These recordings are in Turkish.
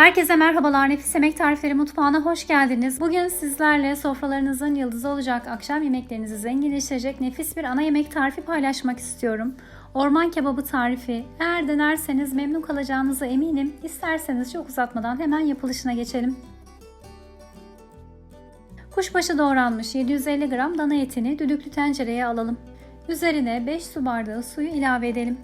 Herkese merhabalar. Nefis Yemek Tarifleri Mutfağı'na hoş geldiniz. Bugün sizlerle sofralarınızın yıldızı olacak, akşam yemeklerinizi zenginleştirecek nefis bir ana yemek tarifi paylaşmak istiyorum. Orman kebabı tarifi. Eğer denerseniz memnun kalacağınıza eminim. İsterseniz çok uzatmadan hemen yapılışına geçelim. Kuşbaşı doğranmış 750 gram dana etini düdüklü tencereye alalım. Üzerine 5 su bardağı suyu ilave edelim.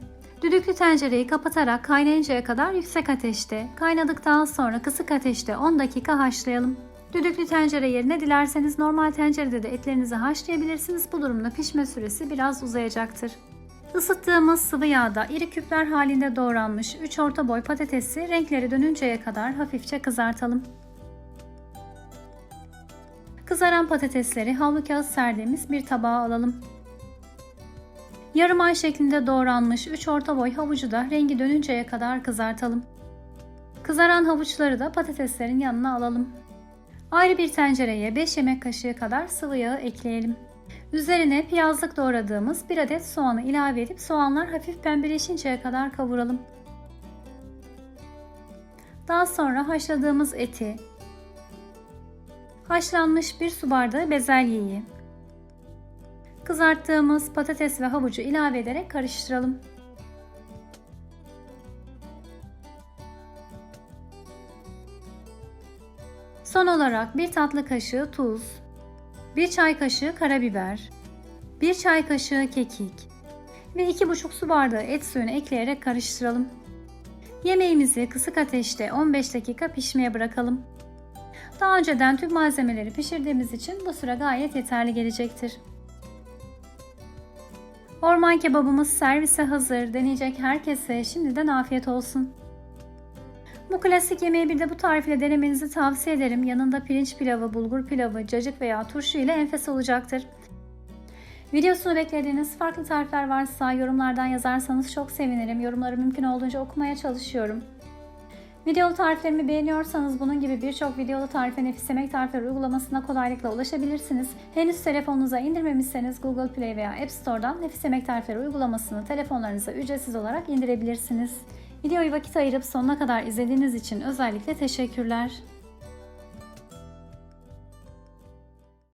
Düdüklü tencereyi kapatarak kaynayıncaya kadar yüksek ateşte, kaynadıktan sonra kısık ateşte 10 dakika haşlayalım. Düdüklü tencere yerine dilerseniz normal tencerede de etlerinizi haşlayabilirsiniz. Bu durumda pişme süresi biraz uzayacaktır. Isıttığımız sıvı yağda iri küpler halinde doğranmış 3 orta boy patatesi renkleri dönünceye kadar hafifçe kızartalım. Kızaran patatesleri havlu kağıt serdiğimiz bir tabağa alalım. Yarım ay şeklinde doğranmış 3 orta boy havucu da rengi dönünceye kadar kızartalım. Kızaran havuçları da patateslerin yanına alalım. Ayrı bir tencereye 5 yemek kaşığı kadar sıvı yağı ekleyelim. Üzerine piyazlık doğradığımız 1 adet soğanı ilave edip soğanlar hafif pembeleşinceye kadar kavuralım. Daha sonra haşladığımız eti, haşlanmış 1 su bardağı bezelyeyi, Kızarttığımız patates ve havucu ilave ederek karıştıralım. Son olarak 1 tatlı kaşığı tuz, 1 çay kaşığı karabiber, 1 çay kaşığı kekik ve 2,5 su bardağı et suyunu ekleyerek karıştıralım. Yemeğimizi kısık ateşte 15 dakika pişmeye bırakalım. Daha önceden tüm malzemeleri pişirdiğimiz için bu süre gayet yeterli gelecektir. Orman kebabımız servise hazır. Deneyecek herkese şimdiden afiyet olsun. Bu klasik yemeği bir de bu tarif ile denemenizi tavsiye ederim. Yanında pirinç pilavı, bulgur pilavı, cacık veya turşu ile enfes olacaktır. Videosunu beklediğiniz farklı tarifler varsa yorumlardan yazarsanız çok sevinirim. Yorumları mümkün olduğunca okumaya çalışıyorum. Videolu tariflerimi beğeniyorsanız bunun gibi birçok videolu tarife nefis yemek tarifleri uygulamasına kolaylıkla ulaşabilirsiniz. Henüz telefonunuza indirmemişseniz Google Play veya App Store'dan nefis yemek tarifleri uygulamasını telefonlarınıza ücretsiz olarak indirebilirsiniz. Videoyu vakit ayırıp sonuna kadar izlediğiniz için özellikle teşekkürler.